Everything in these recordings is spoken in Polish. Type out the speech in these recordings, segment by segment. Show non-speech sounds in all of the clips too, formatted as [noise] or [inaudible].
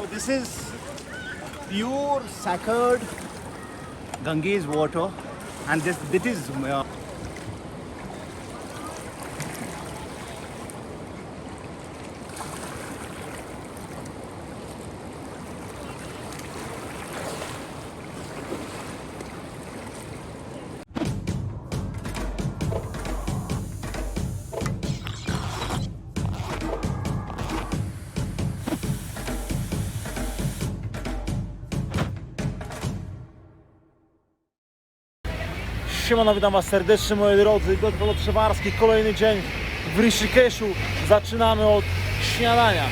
So this is pure sacred Ganges water, and this this is uh, Siemano, witam Was serdecznie moi drodzy. Gotwolo Przewarski, kolejny dzień w Rishikeshu. Zaczynamy od śniadania.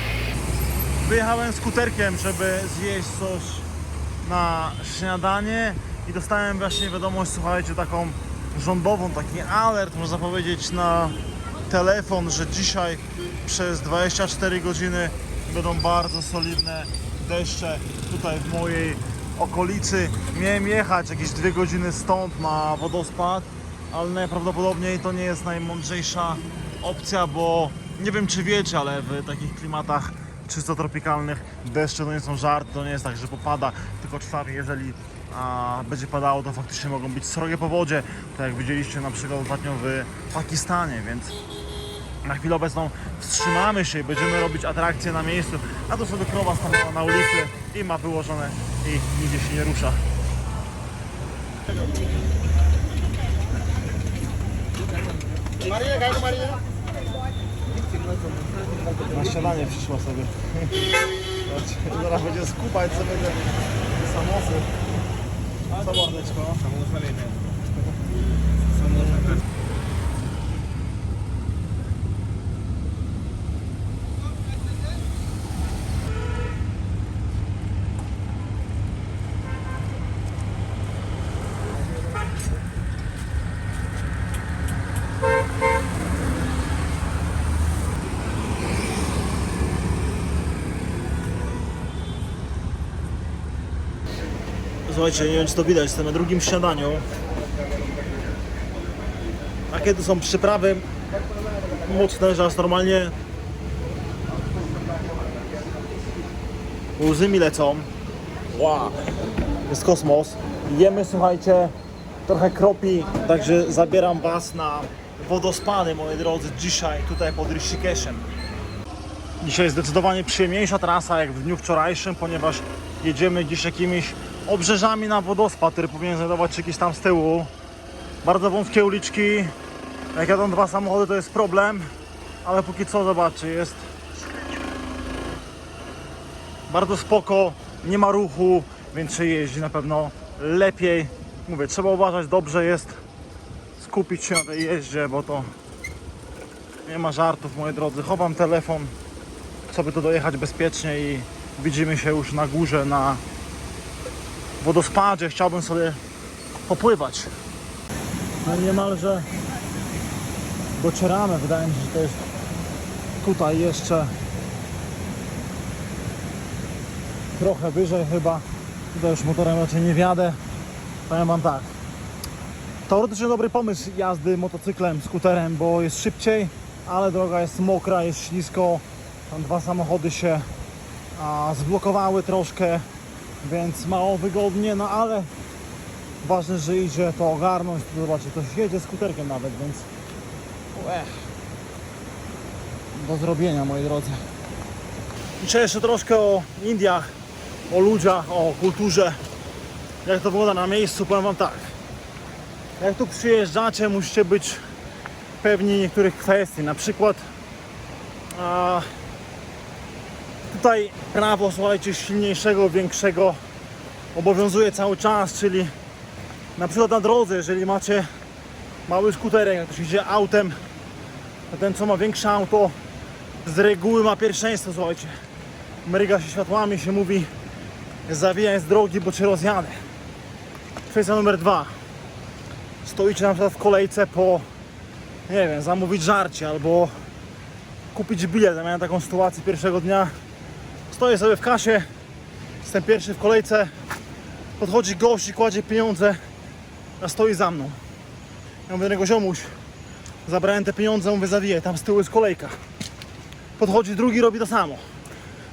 Wyjechałem skuterkiem, żeby zjeść coś na śniadanie i dostałem właśnie wiadomość, słuchajcie, taką rządową, taki alert, można powiedzieć, na telefon, że dzisiaj przez 24 godziny będą bardzo solidne deszcze tutaj w mojej okolicy. Miałem jechać jakieś dwie godziny stąd na wodospad, ale najprawdopodobniej to nie jest najmądrzejsza opcja, bo nie wiem czy wiecie, ale w takich klimatach czysto tropikalnych deszcze to nie są żarty, to nie jest tak, że popada, tylko czasami jeżeli a, będzie padało, to faktycznie mogą być srogie powodzie, tak jak widzieliście na przykład ostatnio w Pakistanie, więc na chwilę obecną wstrzymamy się i będziemy robić atrakcje na miejscu, a to sobie krowa stanęła na ulicy i ma wyłożone i nigdzie się nie rusza. Na śniadanie przyszła sobie. [laughs] Zaraz będzie skupać sobie te samosy. Co mordeczko? Słuchajcie, nie wiem czy to widać, jestem na drugim śniadaniu. A kiedy są przyprawy mocne, że aż normalnie łzy mi lecą. Wow. Jest kosmos. Jemy, słuchajcie, trochę kropi, także zabieram Was na wodospady, moi drodzy, dzisiaj tutaj pod Rishikeshem. Dzisiaj jest zdecydowanie przyjemniejsza trasa jak w dniu wczorajszym, ponieważ jedziemy gdzieś jakimiś obrzeżami na wodospad, który powinien znajdować się gdzieś tam z tyłu. Bardzo wąskie uliczki. Jak jadą dwa samochody to jest problem, ale póki co zobaczcie, jest bardzo spoko, nie ma ruchu, więc się jeździ na pewno lepiej. Mówię, trzeba uważać dobrze jest skupić się na tej jeździe, bo to nie ma żartów, moi drodzy. Chowam telefon, sobie tu dojechać bezpiecznie i widzimy się już na górze na wodospadzie. Chciałbym sobie popływać. No niemalże docieramy. Wydaje mi się, że to jest tutaj jeszcze trochę wyżej chyba. Tutaj już motorem raczej nie wjadę. Powiem Wam tak. Teoretycznie dobry pomysł jazdy motocyklem, skuterem, bo jest szybciej, ale droga jest mokra, jest ślisko. Tam dwa samochody się a, zblokowały troszkę, więc mało wygodnie, no ale ważne, że idzie to ogarnąć. Tu Zobaczcie, ktoś jedzie skuterkiem nawet, więc Ech. do zrobienia, moi drodzy. Dzisiaj jeszcze troszkę o Indiach, o ludziach, o kulturze. Jak to wygląda na miejscu, powiem Wam tak. Jak tu przyjeżdżacie, musicie być pewni niektórych kwestii. Na przykład a, tutaj prawo, słuchajcie, silniejszego, większego obowiązuje cały czas, czyli na przykład na drodze, jeżeli macie mały skuterek, jak ktoś idzie autem, to ten co ma większe auto z reguły ma pierwszeństwo, słuchajcie. Mryga się światłami, się mówi zawijaj z drogi, bo cię rozjadę. Kwestia numer dwa. Stoicie na przykład w kolejce po, nie wiem, zamówić żarcie albo kupić bilet. Ja miałem taką sytuację pierwszego dnia. Stoję sobie w kasie, jestem pierwszy w kolejce, podchodzi gość i kładzie pieniądze, a stoi za mną. Ja mówię do niego, ziomuś, zabrałem te pieniądze, mówię, zawiję, tam z tyłu jest kolejka. Podchodzi drugi, robi to samo.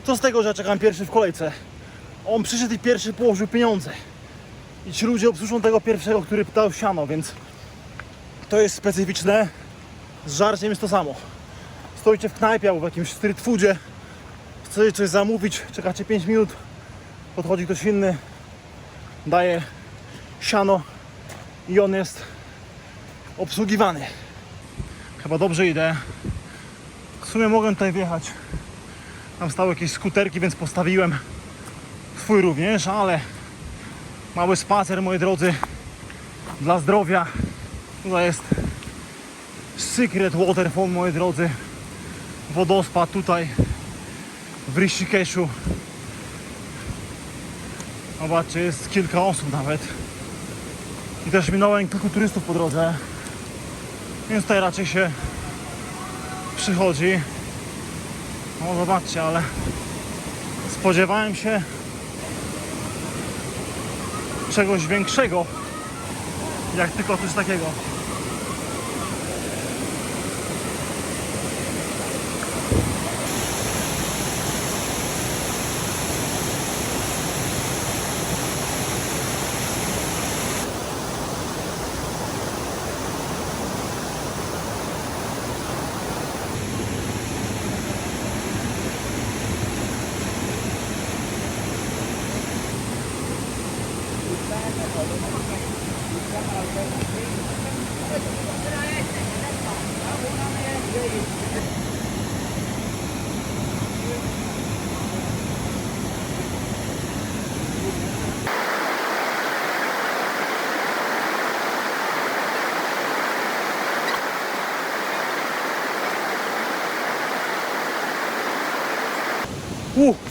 Co z tego, że ja czekam pierwszy w kolejce? On przyszedł i pierwszy położył pieniądze. I ci ludzie obsłużą tego pierwszego, który pytał siano, więc to jest specyficzne. Z żarciem jest to samo. Stoicie w knajpie albo w jakimś street foodzie, chcecie coś zamówić, czekacie 5 minut, podchodzi ktoś inny, daje siano i on jest obsługiwany. Chyba dobrze idę. W sumie mogłem tutaj wjechać. Tam stały jakieś skuterki, więc postawiłem swój również, ale mały spacer, moi drodzy, dla zdrowia. Tutaj jest Secret Waterfall, moi drodzy. Wodospad tutaj w Rishikeshu. Zobaczcie, jest kilka osób nawet. I też minąłem kilku turystów po drodze. Więc tutaj raczej się przychodzi. No zobaczcie, ale spodziewałem się czegoś większego, jak tylko coś takiego.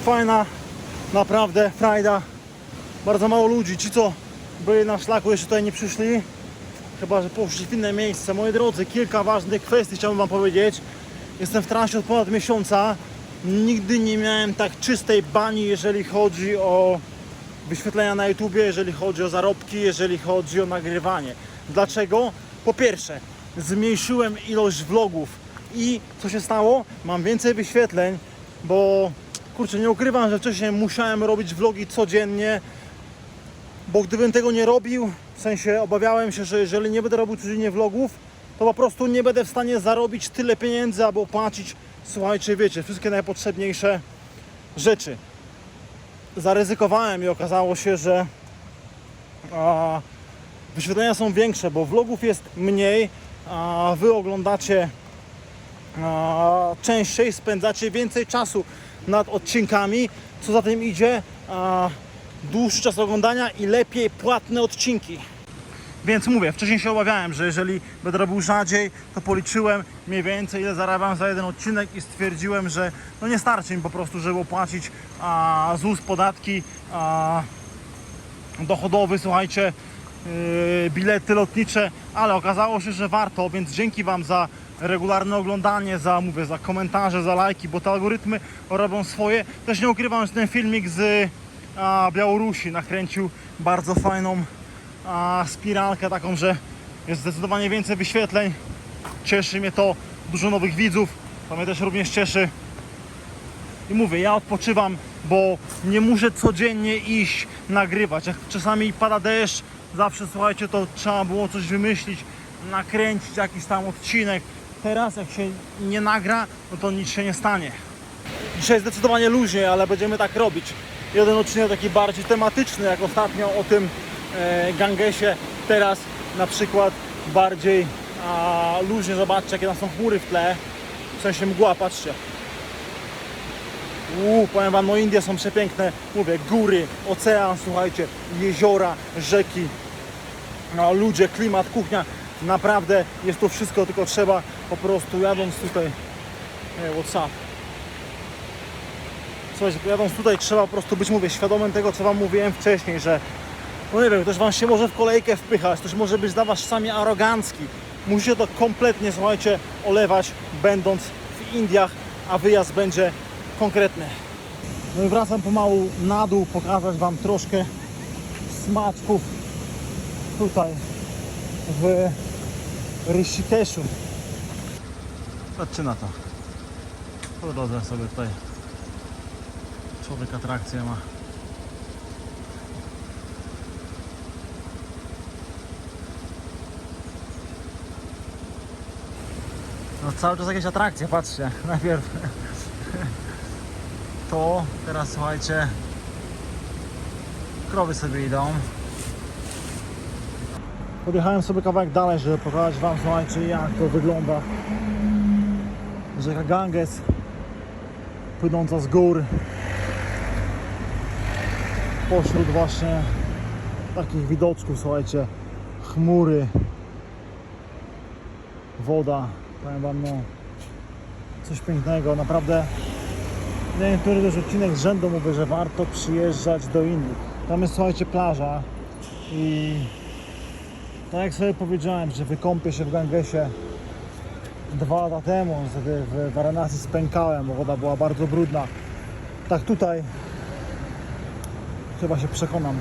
Fajna, naprawdę frajda. Bardzo mało ludzi. Ci, co byli na szlaku, jeszcze tutaj nie przyszli. Chyba, że poszli w inne miejsce. Moi drodzy, kilka ważnych kwestii chciałbym Wam powiedzieć. Jestem w transie od ponad miesiąca. Nigdy nie miałem tak czystej bani, jeżeli chodzi o wyświetlenia na YouTubie, jeżeli chodzi o zarobki, jeżeli chodzi o nagrywanie. Dlaczego? Po pierwsze, zmniejszyłem ilość vlogów i co się stało? Mam więcej wyświetleń, bo kurczę, nie ukrywam, że wcześniej musiałem robić vlogi codziennie, bo gdybym tego nie robił, w sensie obawiałem się, że jeżeli nie będę robił codziennie vlogów, to po prostu nie będę w stanie zarobić tyle pieniędzy, albo opłacić, słuchajcie, wiecie, wszystkie najpotrzebniejsze rzeczy. Zaryzykowałem i okazało się, że a, wyświetlenia są większe, bo vlogów jest mniej, a wy oglądacie a, częściej, spędzacie więcej czasu nad odcinkami, co za tym idzie, a, dłuższy czas oglądania i lepiej płatne odcinki. Więc mówię, wcześniej się obawiałem, że jeżeli będę robił rzadziej, to policzyłem mniej więcej ile zarabiam za jeden odcinek i stwierdziłem, że no nie starczy mi po prostu, żeby opłacić a, ZUS, podatki, a, dochodowy, słuchajcie, yy, bilety lotnicze, ale okazało się, że warto, więc dzięki Wam za regularne oglądanie, za, mówię, za komentarze, za lajki, bo te algorytmy robią swoje. Też nie ukrywam, że ten filmik z a, Białorusi nakręcił bardzo fajną a, spiralkę taką, że jest zdecydowanie więcej wyświetleń. Cieszy mnie to, dużo nowych widzów, to mnie też również cieszy. I mówię, ja odpoczywam, bo nie muszę codziennie iść nagrywać. Jak czasami pada deszcz, zawsze słuchajcie, to trzeba było coś wymyślić, nakręcić jakiś tam odcinek. Teraz jak się nie nagra, no to nic się nie stanie. Dzisiaj zdecydowanie luźniej, ale będziemy tak robić. Jeden odcinek taki bardziej tematyczny, jak ostatnio o tym e, Gangesie. Teraz na przykład bardziej a, luźnie. Zobaczcie, jakie tam są chmury w tle. W sensie mgła, patrzcie. Uuu, powiem wam, no Indie są przepiękne. Mówię, góry, ocean, słuchajcie, jeziora, rzeki, no, ludzie, klimat, kuchnia. Naprawdę jest to wszystko, tylko trzeba po prostu jadąc tutaj. Hey, what's up? Słuchajcie, jadąc tutaj trzeba po prostu być, mówię, świadomym tego, co wam mówiłem wcześniej, że no nie wiem, ktoś wam się może w kolejkę wpychać, ktoś może być dla was czasami arogancki. Musicie to kompletnie, słuchajcie, olewać, będąc w Indiach, a wyjazd będzie konkretny. No i wracam pomału na dół, pokazać wam troszkę smaczków tutaj w Rishikeshu. Patrzcie na to. Po drodze sobie tutaj Człowiek atrakcję ma. No cały czas jakieś atrakcje, patrzcie. [laughs] Najpierw to, teraz słuchajcie, krowy sobie idą. Podjechałem sobie kawałek dalej, żeby pokazać Wam, słuchajcie, jak to wygląda. Rzeka Ganges, płynąca z gór, pośród właśnie takich widoczków, słuchajcie, chmury, woda, powiem Wam, no, coś pięknego, naprawdę nie wiem, który też odcinek z rzędu mówię, że warto przyjeżdżać do Indii. Tam jest, słuchajcie, plaża i tak jak sobie powiedziałem, że wykąpię się w Gangesie dwa lata temu, wtedy w Varanasi spękałem, bo woda była bardzo brudna. Tak tutaj chyba się przekonam.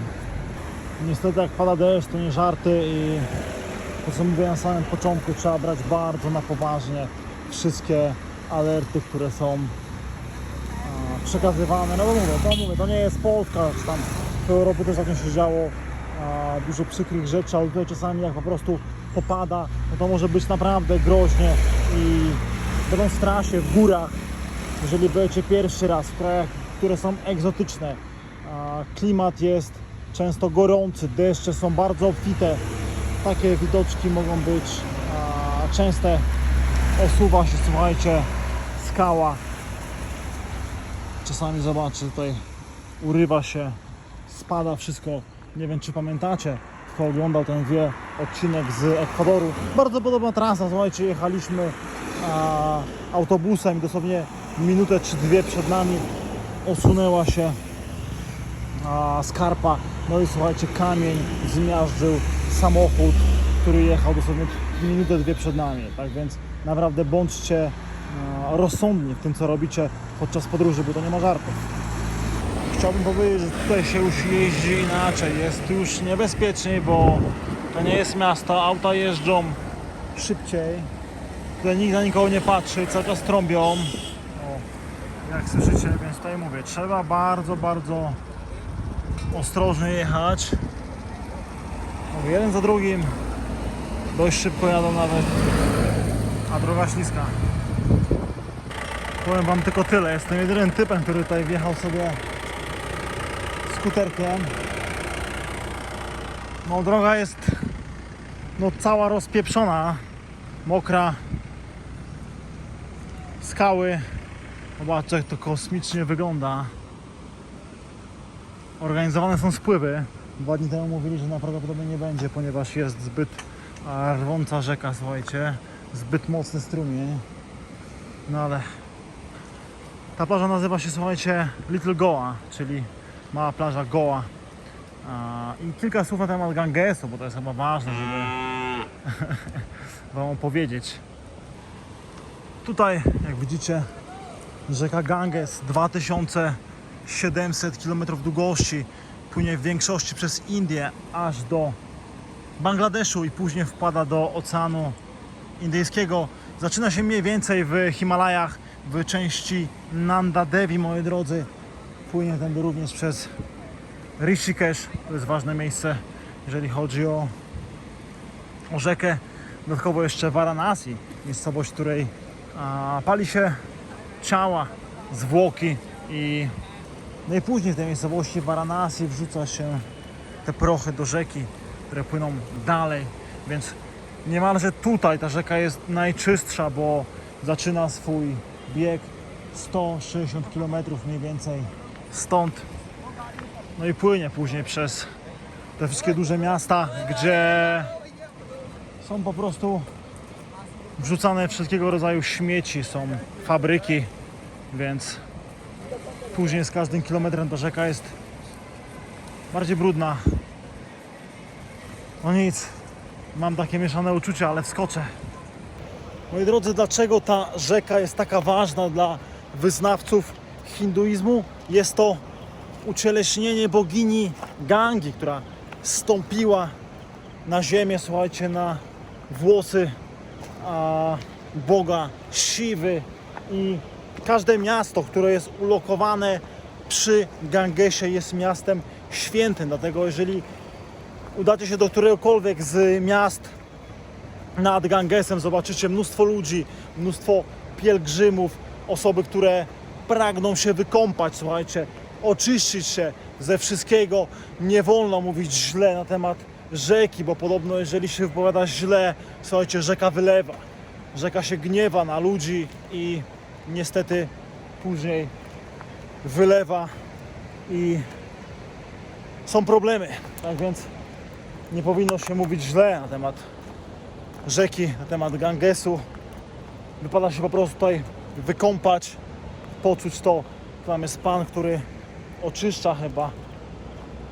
Niestety jak pada deszcz, to nie żarty i to co mówię na samym początku, trzeba brać bardzo na poważnie wszystkie alerty, które są przekazywane. No bo mówię, to mówię, to nie jest Polska, czy tam w Europie też takim się działo dużo przykrych rzeczy, ale tutaj czasami jak po prostu popada, no to może być naprawdę groźnie i będąc w trasie, w górach, jeżeli będziecie pierwszy raz w krajach, które są egzotyczne, klimat jest często gorący, deszcze są bardzo obfite, takie widoczki mogą być częste, osuwa się, słuchajcie, skała, czasami zobaczę tutaj urywa się, spada wszystko. Nie wiem czy pamiętacie, kto oglądał ten wie odcinek z Ekwadoru. Bardzo podobna trasa, słuchajcie, jechaliśmy a, autobusem, dosłownie minutę czy dwie przed nami osunęła się a, skarpa. No i słuchajcie, kamień zmiażdżył samochód, który jechał dosłownie minutę, dwie przed nami. Tak więc naprawdę bądźcie rozsądni w tym, co robicie podczas podróży, bo to nie ma żartów. Chciałbym powiedzieć, że tutaj się już jeździ inaczej, jest już niebezpieczniej, bo to nie jest miasto, auta jeżdżą szybciej. Tutaj nikt na nikogo nie patrzy, cały czas trąbią. O, jak słyszycie, więc tutaj mówię, trzeba bardzo, bardzo ostrożnie jechać. Mówię, jeden za drugim dość szybko jadą nawet, a droga śliska. Powiem wam tylko tyle, jestem jedynym typem, który tutaj wjechał sobie skuterkiem. No droga jest no cała rozpieprzona, mokra, skały. Zobaczcie jak to kosmicznie wygląda. Organizowane są spływy. Dwa dni temu mówili, że prawdopodobnie nie będzie, ponieważ jest zbyt a, rwąca rzeka, słuchajcie. Zbyt mocny strumień. No ale ta plaża nazywa się, słuchajcie, Little Goa, czyli mała plaża Goa. I kilka słów na temat Gangesu, bo to jest chyba ważne, żeby [laughs] Wam opowiedzieć. Tutaj, jak widzicie, rzeka Ganges 2700 km długości płynie w większości przez Indię aż do Bangladeszu i później wpada do Oceanu Indyjskiego. Zaczyna się mniej więcej w Himalajach, w części Nanda Devi, moi drodzy. Płynie tędy również przez Rishikesh, to jest ważne miejsce, jeżeli chodzi o, o rzekę. Dodatkowo jeszcze Varanasi, miejscowość, w której a, pali się ciała, zwłoki i no i później w tej miejscowości Varanasi wrzuca się te prochy do rzeki, które płyną dalej, więc niemalże tutaj ta rzeka jest najczystsza, bo zaczyna swój bieg 160 km mniej więcej stąd. No i płynie później przez te wszystkie duże miasta, gdzie są po prostu wrzucane wszystkiego rodzaju śmieci, są fabryki, więc później z każdym kilometrem ta rzeka jest bardziej brudna. No nic, mam takie mieszane uczucia, ale wskoczę. Moi drodzy, dlaczego ta rzeka jest taka ważna dla wyznawców hinduizmu? Jest to ucieleśnienie bogini Gangi, która stąpiła na ziemię, słuchajcie, na włosy a, Boga Siwy i każde miasto, które jest ulokowane przy Gangesie jest miastem świętym, dlatego jeżeli udacie się do któregokolwiek z miast nad Gangesem, zobaczycie mnóstwo ludzi, mnóstwo pielgrzymów, osoby, które pragną się wykąpać, słuchajcie, oczyścić się ze wszystkiego. Nie wolno mówić źle na temat rzeki, bo podobno jeżeli się wypowiada źle, słuchajcie, rzeka wylewa. Rzeka się gniewa na ludzi i niestety później wylewa i są problemy. Tak więc nie powinno się mówić źle na temat rzeki, na temat Gangesu. Wypada się po prostu tutaj wykąpać, poczuć to. Tam jest pan, który oczyszcza chyba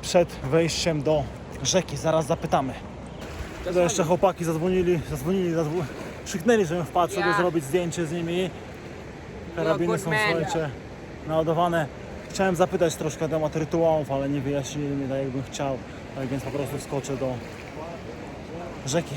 przed wejściem do rzeki. Zaraz zapytamy. To jeszcze chłopaki zadzwonili, zadzwonili, zadzwo... krzyknęli, żebym wpadł, żeby Ja. zrobić zdjęcie z nimi. Karabiny są, słuchajcie, naładowane. Chciałem zapytać troszkę na temat rytuałów, ale nie wyjaśnili mi tak jakbym chciał. Tak więc po prostu wskoczę do rzeki.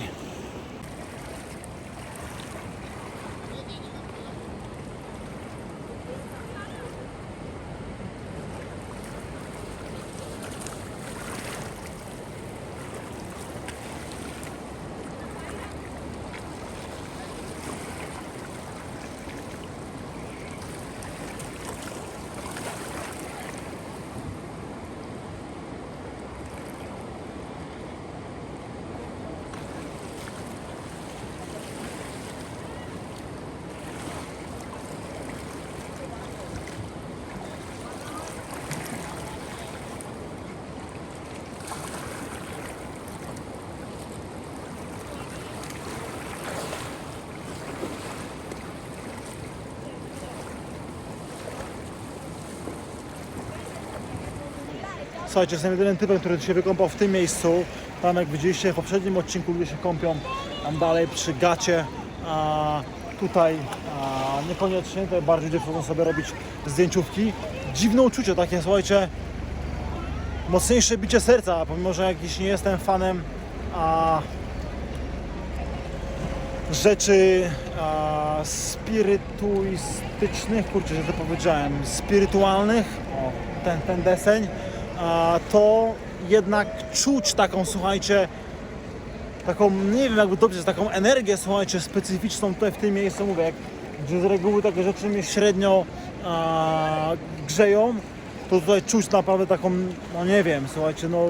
Słuchajcie, jestem jedynym typem, który się wykąpał w tym miejscu. Tam jak widzieliście w poprzednim odcinku, ludzie się kąpią tam dalej przy gacie. A tutaj a, niekoniecznie, tutaj bardziej ludzie chcą sobie robić zdjęciówki. Dziwne uczucie takie, słuchajcie, mocniejsze bicie serca, pomimo że jakiś nie jestem fanem a, rzeczy a, spirytuistycznych, kurczę, że to powiedziałem, spirytualnych, o, ten, ten deseń, to jednak czuć taką, słuchajcie, taką, nie wiem jakby dobrze, taką energię, słuchajcie, specyficzną tutaj w tym miejscu, mówię, jak, gdzie z reguły takie rzeczy mnie średnio a, grzeją, to tutaj czuć naprawdę taką, no nie wiem, słuchajcie, no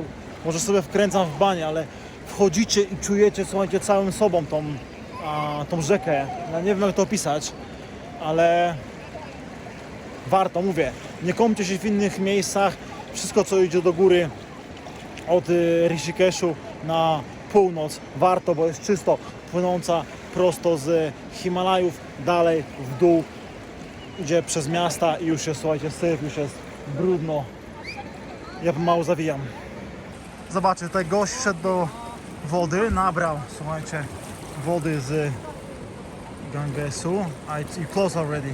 może sobie wkręcam w banie, ale wchodzicie i czujecie, słuchajcie, całym sobą tą, a, tą rzekę. Ja nie wiem jak to opisać, ale warto, mówię, nie kąpcie się w innych miejscach, wszystko co idzie do góry od y, Rishikeshu na północ warto, bo jest czysto płynąca prosto z Himalajów dalej w dół idzie przez miasta i już jest, słuchajcie, syf, już jest brudno. Ja pomału zawijam. Zobaczcie, tutaj gość wszedł do wody, nabrał, słuchajcie, wody z Gangesu. It's you close already.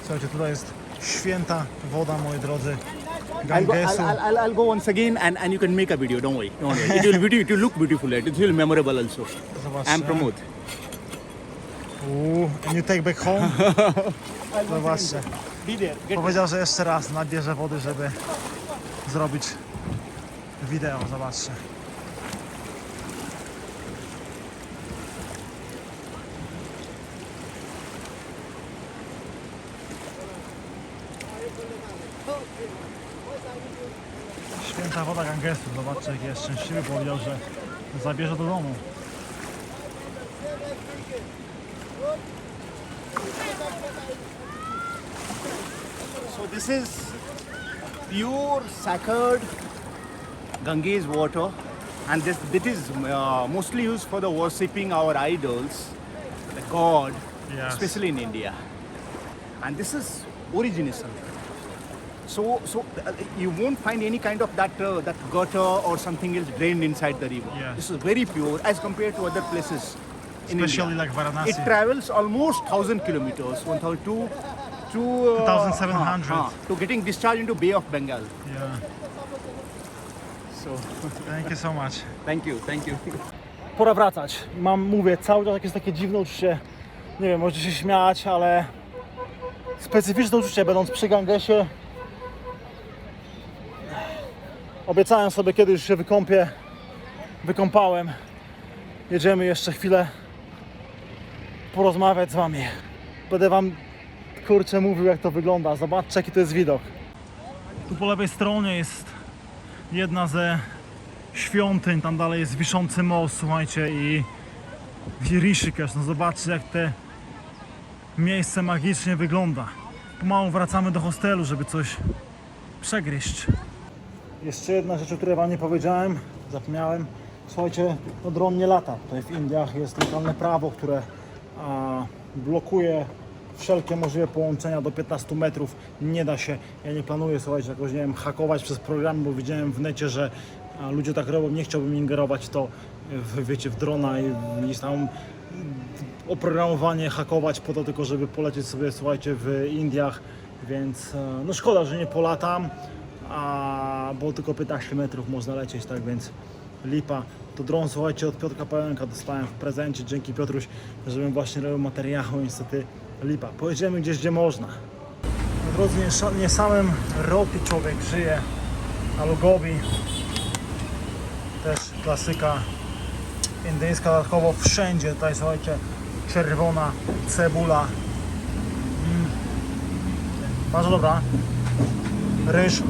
Słuchajcie, tutaj jest święta woda, moi drodzy, I'll go, I'll, I'll, I'll, I'll go once again and, and you can make a video, don't worry. Don't worry. It will, beauty, it will look beautiful, it will memorable also. I'm Pramod. Uuu, and you take back home? [laughs] Zobaczcie. Be there. Get Powiedział, że jeszcze raz nabierze wody, żeby zrobić wideo. Zobaczcie. Święta woda Gangesu. Zobaczcie, jaki jest szczęśliwy. Powiedział, że zabierze do domu. So this is pure sacred Ganges water, and this this is uh, mostly used for the worshipping our idols, the god, Yes. especially in India. And this is origination. So so uh, you won't find any kind of that uh, that gutter or something else drained inside the river. Yes. This is very pure as compared to other places. In Especially India. like Varanasi. It travels almost thousand kilometers, one thousand two. To, uh, 2,700. uh, uh, to getting discharged into Bay of Bengal. Yeah. So [laughs] Thank you so much. thank you, thank you. Pora wracać. Mam, mówię, cały czas jakieś takie dziwne uczucie. Nie wiem, możecie się śmiać, ale specyficzne uczucie, będąc przy Gangesie. Obiecałem sobie kiedyś, się wykąpię. Wykąpałem. Jedziemy jeszcze chwilę porozmawiać z wami. Będę wam kurczę mówił jak to wygląda. Zobaczcie jaki to jest widok. Tu po lewej stronie jest jedna ze świątyń, tam dalej jest wiszący most, słuchajcie i i Rishikesh, no zobaczcie jak te miejsce magicznie wygląda. Pomału wracamy do hostelu, żeby coś przegryźć. Jeszcze jedna rzecz, o której wam nie powiedziałem, zapomniałem. Słuchajcie, no dron nie lata. Tutaj w Indiach jest lokalne prawo, które a, blokuje wszelkie możliwe połączenia do 15 metrów. Nie da się. Ja nie planuję, słuchajcie, jakoś, nie wiem, hakować przez program, bo widziałem w necie, że a, ludzie tak robią. Nie chciałbym ingerować to, w, wiecie, w drona i gdzieś tam oprogramowanie hakować po to tylko, żeby polecieć sobie, słuchajcie, w Indiach, więc e, no szkoda, że nie polatam, a, bo tylko 15 metrów można lecieć, tak więc lipa. To dron, słuchajcie, od Piotrka Pająka dostałem w prezencie, dzięki Piotruś, żebym właśnie robił materiały, niestety lipa. Pojedziemy gdzieś, gdzie można. Drodzy, nie, nie samym roti człowiek żyje, a lugobi też klasyka indyjska dodatkowo wszędzie. Tutaj słuchajcie, czerwona cebula. Mm. Bardzo dobra. Ryż.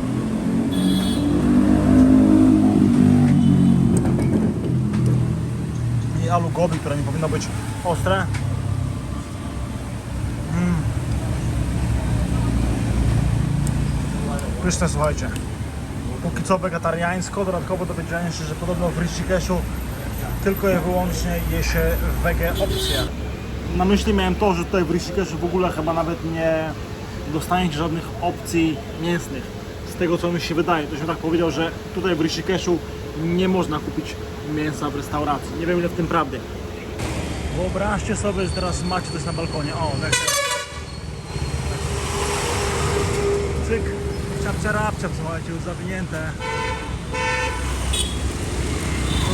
Alu gobi, które nie powinno być ostre. Mm. Pyszne, słuchajcie. Póki co wegetariańsko, dodatkowo dowiedziałem się, że podobno w Rishikeshu tylko i wyłącznie je się wege opcje. Na myśli miałem to, że tutaj w Rishikeshu w ogóle chyba nawet nie dostaniecie żadnych opcji mięsnych. Z tego co mi się wydaje, to się tak powiedział, że tutaj w Rishikeshu nie można kupić mięsa w restauracji. Nie wiem ile w tym prawdy. Wyobraźcie sobie, że teraz macie coś na balkonie. O, tak. Cyk, ciapcia słuchajcie, już zawinięte.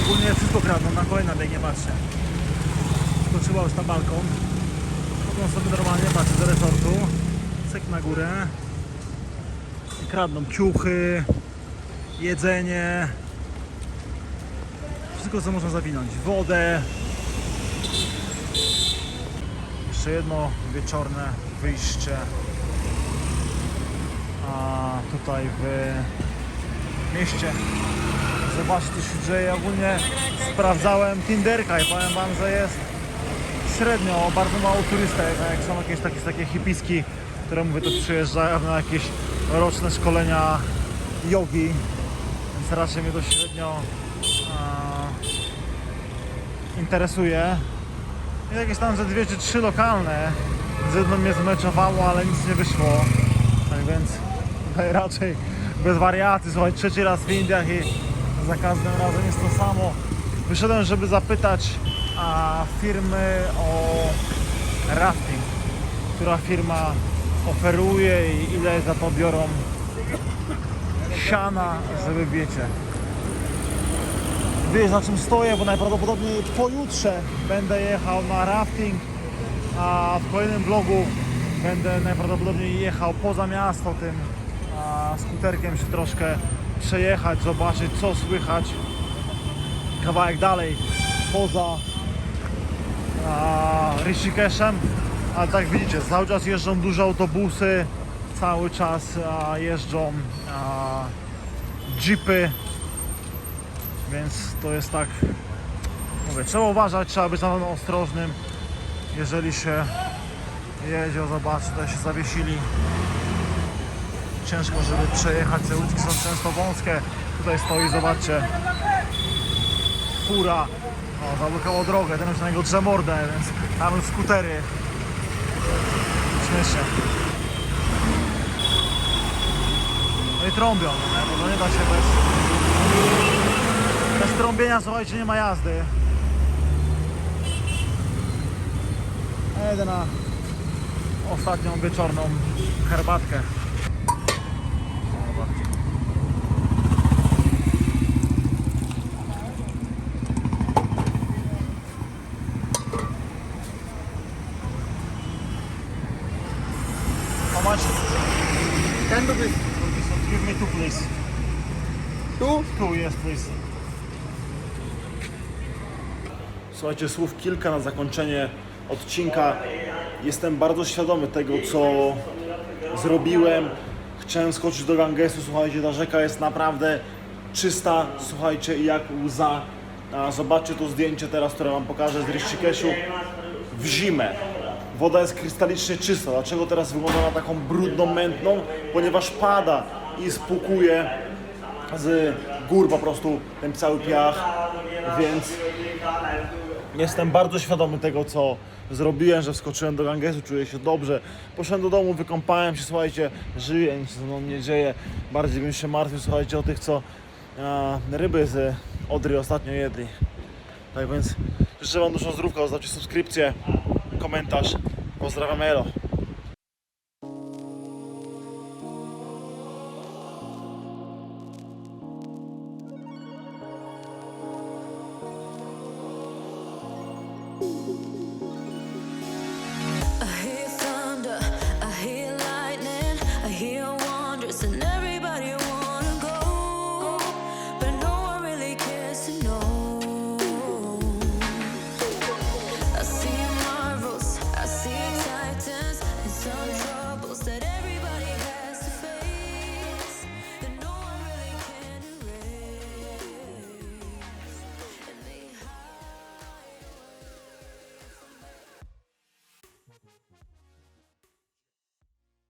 Ogólnie wszystko kradną, na kolejna biegnie, patrzcie. Skoczyła już na balkon. Chodzą sobie normalnie, patrzcie, do resortu. Cyk na górę. I kradną ciuchy, jedzenie. Wszystko co można zawinąć. Wodę. Jeszcze jedno wieczorne wyjście. A tutaj w mieście Zobaczcie, co się dzieje. Ogólnie sprawdzałem Tinderka i powiem Wam, że jest średnio, bardzo mało turystek. a Jak są jakieś takie, takie hipiski, które mówię, to przyjeżdżają na jakieś roczne szkolenia jogi, więc raczej mnie to średnio interesuje. I jakieś tam ze dwie czy trzy lokalne. Z jedną mnie zmeczowało, ale nic nie wyszło. Tak więc tutaj raczej bez wariacji. Słuchaj, trzeci raz w Indiach i za każdym razem jest to samo. Wyszedłem, żeby zapytać a, firmy o rafting, która firma oferuje i ile za to biorą siana, żeby wiecie. Wiesz na czym stoję, bo najprawdopodobniej pojutrze będę jechał na rafting, a w kolejnym vlogu będę najprawdopodobniej jechał poza miasto tym a, skuterkiem się troszkę przejechać, zobaczyć co słychać. Kawałek dalej poza a, ale tak widzicie, cały czas jeżdżą duże autobusy cały czas a, jeżdżą a, jeepy więc to jest tak mówię, trzeba uważać, trzeba być na pewno ostrożnym jeżeli się jedzie, o zobaczcie, tutaj się zawiesili ciężko, żeby przejechać, te uliczki są często wąskie. Tutaj stoi, zobaczcie, fura, o, zablokował drogę, ten już na niego drze mordę, więc tam już skutery. Śmiesznie. No i trąbią, to nie da się bez... Bez trąbienia, słuchajcie, nie ma jazdy. Jedę na ostatnią wieczorną herbatkę. How much? 10 rupees. Give me two, please. Tu? Tu jest miejsce. Słuchajcie, słów kilka na zakończenie odcinka. Jestem bardzo świadomy tego, co zrobiłem. Chciałem skoczyć do Gangesu. Słuchajcie, ta rzeka jest naprawdę czysta. Słuchajcie, jak łza. A zobaczcie to zdjęcie teraz, które Wam pokażę z Rishikeshu w zimę. Woda jest krystalicznie czysta. Dlaczego teraz wygląda na taką brudną, mętną? Ponieważ pada i spłukuje z gór po prostu ten cały piach, więc jestem bardzo świadomy tego, co zrobiłem, że wskoczyłem do Gangesu, czuję się dobrze. Poszedłem do domu, wykąpałem się, słuchajcie, żyję, nic ze mną nie dzieje. Bardziej bym się martwił, słuchajcie, o tych, co a, ryby z Odry ostatnio jedli. Tak więc życzę Wam dużo zdrówka, zostawcie subskrypcję, komentarz. Pozdrawiam, elo.